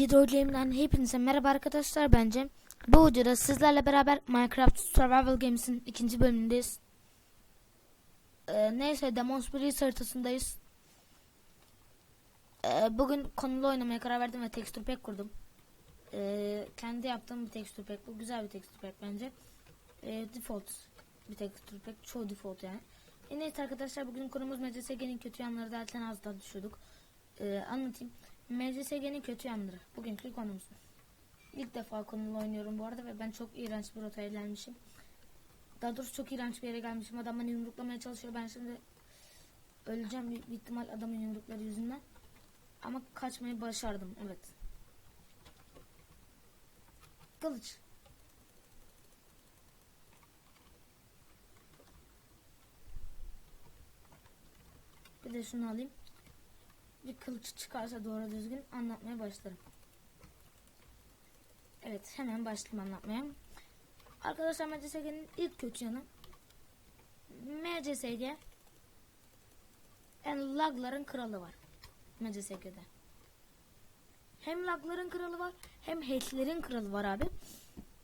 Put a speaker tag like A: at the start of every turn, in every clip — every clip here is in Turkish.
A: Dido Game'den hepinize merhaba arkadaşlar bence. Bu videoda sizlerle beraber Minecraft Survival Games'in ikinci bölümündeyiz. Ee, neyse Demons Breeze haritasındayız. Ee, bugün konulu oynamaya karar verdim ve texture pack kurdum. Ee, kendi yaptığım bir texture pack. Bu güzel bir texture pack bence. Ee, default bir texture pack. Çoğu default yani. E neyse arkadaşlar bugün konumuz MCSG'nin kötü yanları derken az daha düşüyorduk. Ee, anlatayım. MCSG'nin kötü yanları. Bugünkü konumuz. İlk defa konulu oynuyorum bu arada ve ben çok iğrenç bir rotaya gelmişim. Daha doğrusu çok iğrenç bir yere gelmişim. Adam beni yumruklamaya çalışıyor. Ben şimdi öleceğim büyük bir ihtimal adamın yumrukları yüzünden. Ama kaçmayı başardım. Evet. Kılıç. Bir de şunu alayım bir kılıç çıkarsa doğru düzgün anlatmaya başlarım. Evet hemen başlayayım anlatmaya. Arkadaşlar MCSG'nin ilk kötü yanı MCSG en lagların kralı var MCSG'de. Hem lagların kralı var hem hacklerin kralı var abi.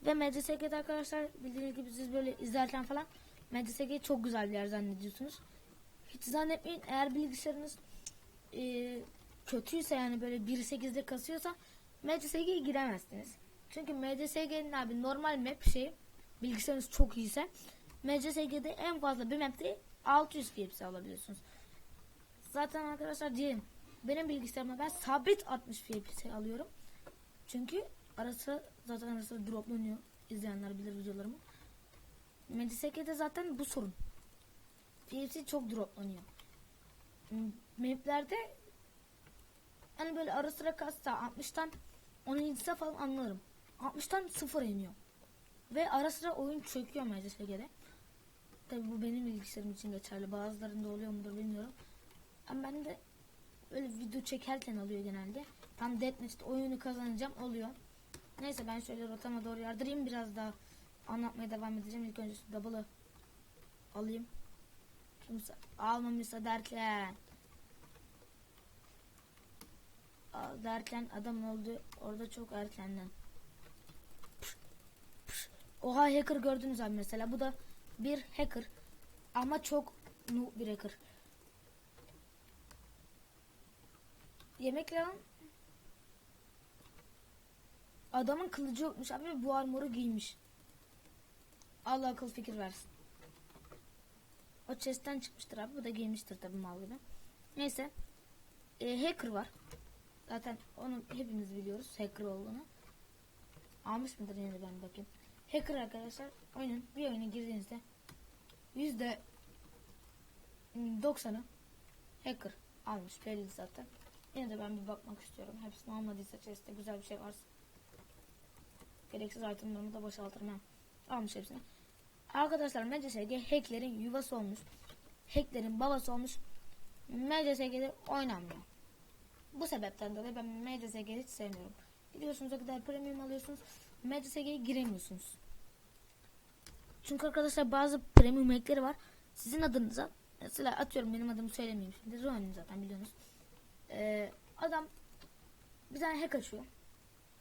A: Ve MCSG'de arkadaşlar bildiğiniz gibi siz böyle izlerken falan MCSG çok güzel bir yer zannediyorsunuz. Hiç zannetmeyin eğer bilgisayarınız e, kötüyse yani böyle 1.8'de kasıyorsa MCSG'ye giremezsiniz. Çünkü MCSG'nin abi normal map şey bilgisayarınız çok iyiyse MCSG'de en fazla bir map'te 600 FPS alabiliyorsunuz. Zaten arkadaşlar diyelim benim bilgisayarıma ben sabit 60 FPS alıyorum. Çünkü arası zaten arası droplanıyor. İzleyenler bilir videolarımı. MCSG'de zaten bu sorun. FPS çok droplanıyor maplerde hani böyle ara sıra kassa 60'tan 17'se falan anlarım. 60'tan 0 iniyor. Ve ara sıra oyun çöküyor MCSG'de. Tabi bu benim bilgisayarım için geçerli. Bazılarında oluyor mudur bilmiyorum. Ama ben de öyle video çekerken oluyor genelde. Tam deathmatch'te oyunu kazanacağım oluyor. Neyse ben şöyle rotama doğru yardırayım biraz daha anlatmaya devam edeceğim. İlk önce double'ı alayım. Kimse almamışsa derken derken adam oldu orada çok erkenden. Oha hacker gördünüz abi mesela bu da bir hacker ama çok noob bir hacker. Yemek lan adamın kılıcı yokmuş abi bu armoru giymiş. Allah akıl fikir versin. O chest'ten çıkmıştır abi. Bu da giymiştir tabii mal gibi. Neyse. E, hacker var. Zaten onu hepimiz biliyoruz. Hacker olduğunu. Almış mıdır yine ben bakayım. Hacker arkadaşlar oyunun bir oyuna girdiğinizde yüzde 90'ı hacker almış belli zaten. Yine de ben bir bakmak istiyorum. Hepsini almadıysa chest'te güzel bir şey varsa. Gereksiz itemlarımı da boşaltırım. Almış hepsini. Arkadaşlar MCSG hacklerin yuvası olmuş. Hacklerin babası olmuş. MCSG'de oynanmıyor. Bu sebepten dolayı ben MCSG'yi hiç sevmiyorum. Gidiyorsunuz o kadar premium alıyorsunuz. MCSG'ye giremiyorsunuz. Çünkü arkadaşlar bazı premium hackleri var. Sizin adınıza mesela atıyorum benim adımı söylemeyeyim şimdi. Ronin zaten biliyorsunuz. Ee, adam bir tane hack açıyor.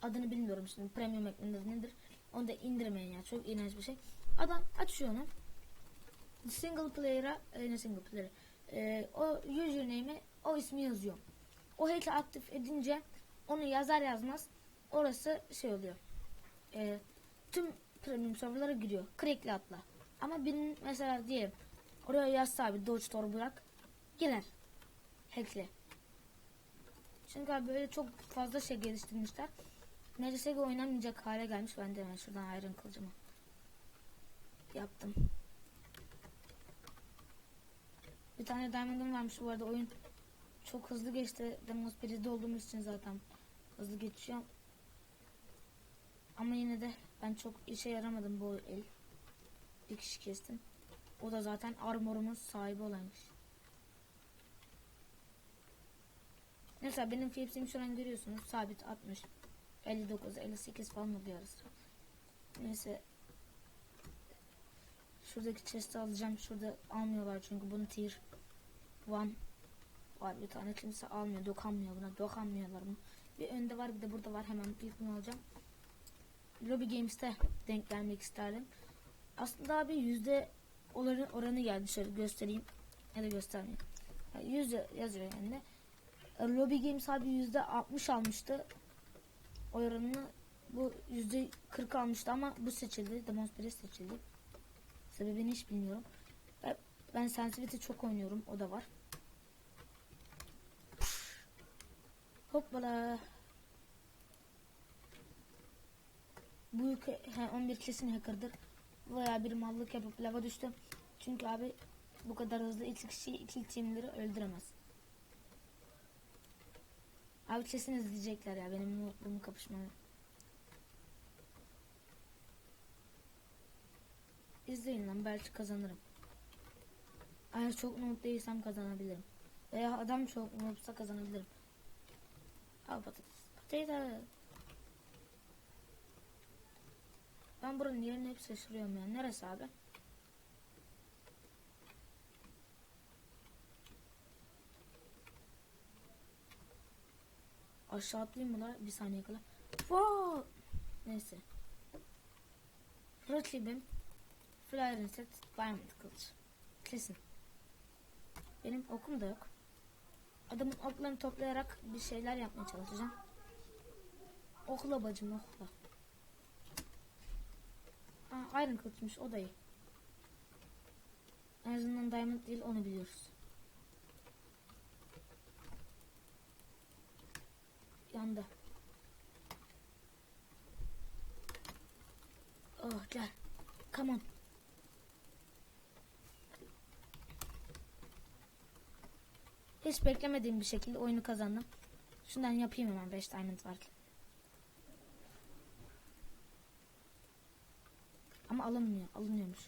A: Adını bilmiyorum şimdi. Premium hack'in adı nedir? Onu da indirmeyin ya. Çok iğrenç bir şey. Adam açıyor onu. Single player'a e, ne single player e, o username'i o ismi yazıyor. O hack'i aktif edince onu yazar yazmaz orası şey oluyor. E, tüm premium serverlara giriyor. Crackli atla. Ama birinin mesela diyelim oraya yazsa abi Doge Tor bırak girer. Hack'li. Çünkü abi böyle çok fazla şey geliştirmişler. MCSG oynamayacak hale gelmiş. Ben de hemen şuradan ayrın kılıcımı yaptım. Bir tane diamond'ım varmış bu arada oyun çok hızlı geçti. Demos 1'de olduğumuz için zaten hızlı geçiyor. Ama yine de ben çok işe yaramadım bu el. Bir kişi kestim. O da zaten armorumun sahibi olaymış. Mesela benim fiyatım şu an görüyorsunuz sabit 60 59 58 falan oluyor arası. Neyse Şuradaki chest'i alacağım. Şurada almıyorlar çünkü bunu tier 1 var bir tane kimse almıyor. Dokanmıyor buna. Dokanmıyorlar mı? Bir önde var bir de burada var. Hemen ilk bunu alacağım. Lobby Games'te denk gelmek isterdim. Aslında abi yüzde oranı, oranı geldi. Şöyle göstereyim. Ya da göstermeyeyim. Yani yüzde yazıyor yani. E, Lobby Games abi yüzde 60 almıştı. Oranını bu yüzde 40 almıştı ama bu seçildi. Demons Press seçildi. Sebebini hiç bilmiyorum. Ben, ben Sensitivity çok oynuyorum. O da var. Hoppala. Bu he, 11 kesin hacker'dır. Veya bir mallık yapıp lava düştüm. Çünkü abi bu kadar hızlı iki kişiyi iki teamleri öldüremez. Abi kesin izleyecekler ya benim bunu kapışmamı. İzleyin lan belki kazanırım. Eğer çok noob kazanabilirim. Veya adam çok noobsa kazanabilirim. Al patates. Patates. Ben buranın yerini hep şaşırıyorum ya. Neresi abi? Aşağı atlayayım mı lan? Bir saniye kala. Wow! Neyse. Rakibim Flyer set Diamond kılıç. Kesin. Benim okum da yok. Adamın oklarını toplayarak bir şeyler yapmaya çalışacağım. Okla bacım okla. Aa, Iron kılıçmış o da iyi. En azından Diamond değil onu biliyoruz. Yandı. Oh gel. Come on. Hiç beklemediğim bir şekilde oyunu kazandım. Şundan yapayım hemen 5 diamond varken. Ama alınmıyor. Alınıyormuş.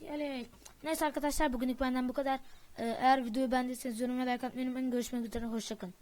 A: Yani neyse arkadaşlar bugünlük benden bu kadar. Ee, eğer videoyu beğendiyseniz yorumlara like atmayı unutmayın. Görüşmek üzere. Hoşçakalın.